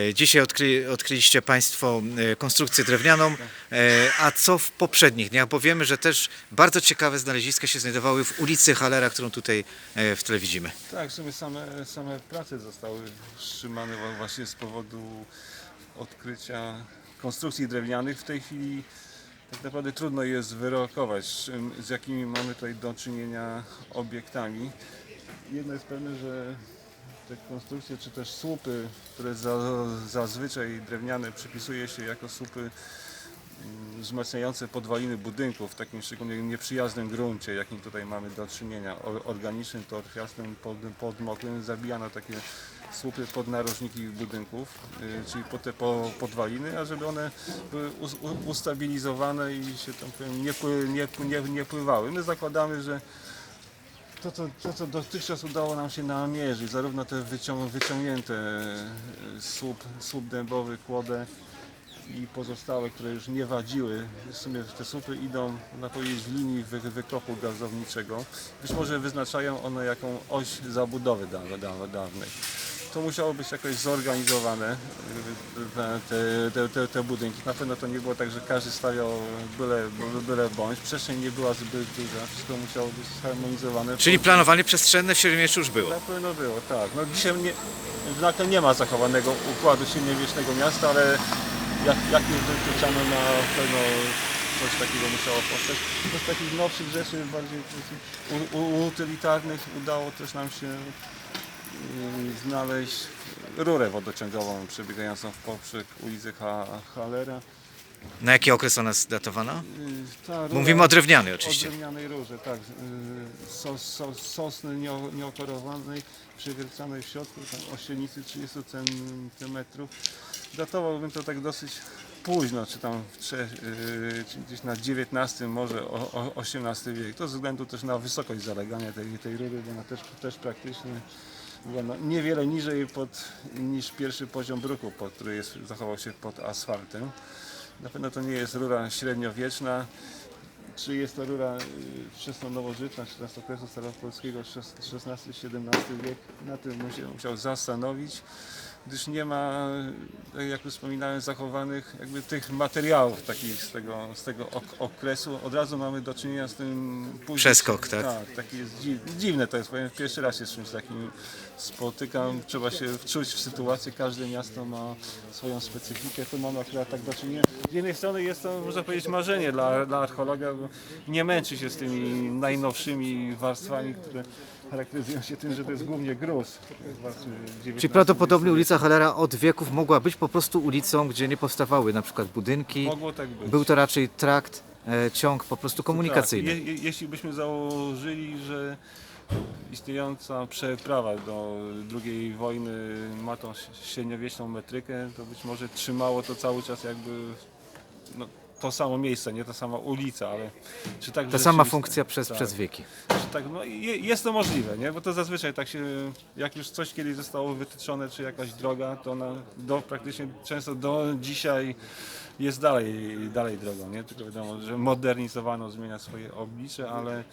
E, Dzisiaj odkry, odkryliście Państwo e, konstrukcję drewnianą, e, a co w poprzednich dniach? Bo wiemy, że też bardzo ciekawe znaleziska się znajdowały w ulicy Halera, którą tutaj w tle widzimy. Tak, w sumie same, same prace zostały wstrzymane właśnie z powodu odkrycia konstrukcji drewnianych. W tej chwili tak naprawdę trudno jest wyrokować, z jakimi mamy tutaj do czynienia obiektami. Jedno jest pewne, że te konstrukcje czy też słupy, które za, zazwyczaj drewniane przypisuje się jako słupy mm, wzmacniające podwaliny budynków w takim szczególnie nieprzyjaznym gruncie, jakim tutaj mamy do czynienia, organicznym, torfiastym, pod, podmoklym, zabijano takie słupy pod narożniki budynków, y, czyli pod te po, podwaliny, a żeby one były ustabilizowane i się tam powiem, nie, nie, nie, nie pływały. My zakładamy, że to co, to, co dotychczas udało nam się namierzyć, zarówno te wycią, wyciągnięte y, słup, słup dębowy, kłodę i pozostałe, które już nie wadziły, w sumie te słupy idą, można powiedzieć, w linii wy, wykopu gazowniczego. Być może wyznaczają one jaką oś zabudowy da, da, dawnej. To musiało być jakoś zorganizowane, te, te, te, te budynki. Na pewno to nie było tak, że każdy stawiał byle, byle bądź. Przestrzeń nie była zbyt duża, wszystko musiało być zharmonizowane. Czyli planowanie przestrzenne w Śródmieściu już było. Na pewno było, tak. No dzisiaj nie, w Nacle nie ma zachowanego układu średniowiecznego miasta, ale jak, jak nie wykluczano na pewno coś takiego musiało powstać. Z takich nowszych rzeczy, bardziej utylitarnych udało też nam się znaleźć rurę wodociągową przebiegającą w poprzek ulicy ha, Halera. Na jaki okres ona jest datowana? Y, rura- Mówimy o drewnianej o oczywiście. drewnianej rurze, tak. y, Sos, sos, sosny nie- nieokorowanej, przewiercanej w środku, tam o średnicy 30 cm. Datowałbym to tak dosyć późno, czy tam w trze, y, czy gdzieś na XIX, może o, o XVIII wiek. To ze względu też na wysokość zalegania tej, tej rury, bo ona też, też praktycznie na, niewiele niżej pod, niż pierwszy poziom bruku, pod, który jest, zachował się pod asfaltem. Na pewno to nie jest rura średniowieczna, czy jest to rura y, wczesno-nowożytna, czy z okresu staropolskiego XVI-XVII wiek. Na tym mu się musiał zastanowić, gdyż nie ma, y, jak już wspominałem, zachowanych jakby tych materiałów takich z tego, z tego ok- okresu. Od razu mamy do czynienia z tym później. Przeskok, tak? Tak, taki jest dziw, dziwne to jest, powiem, pierwszy raz się z czymś takim spotykam. Trzeba się wczuć w sytuację, każde miasto ma swoją specyfikę, tu mamy akurat tak do czynienia. Z jednej strony jest to, można powiedzieć, marzenie dla, dla archeologa, bo nie męczy się z tymi najnowszymi warstwami, które charakteryzują się tym, że to jest głównie gruz. Czyli prawdopodobnie ulica Halera od wieków mogła być po prostu ulicą, gdzie nie powstawały na przykład budynki. Mogło tak być. Był to raczej trakt, e, ciąg po prostu komunikacyjny. Tak, je, je, jeśli byśmy założyli, że istniejąca przeprawa do II wojny ma tą średniowieczną metrykę, to być może trzymało to cały czas jakby no, to samo miejsce, nie ta sama ulica, ale czy tak Ta sama funkcja przez, tak, przez wieki. Czy tak, no, je, jest to możliwe, nie? bo to zazwyczaj tak się, jak już coś kiedyś zostało wytyczone, czy jakaś droga, to ona do, praktycznie często do dzisiaj jest dalej, dalej drogą, nie? tylko wiadomo, że modernizowano, zmienia swoje oblicze, ale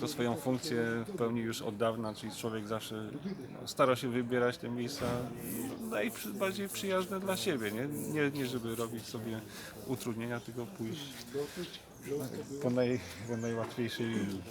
to swoją funkcję pełni już od dawna, czyli człowiek zawsze no, stara się wybierać te miejsca najbardziej przyjazne dla siebie, nie? Nie, nie żeby robić sobie utrudnienia, tylko pójść po, naj, po najłatwiejszej linii.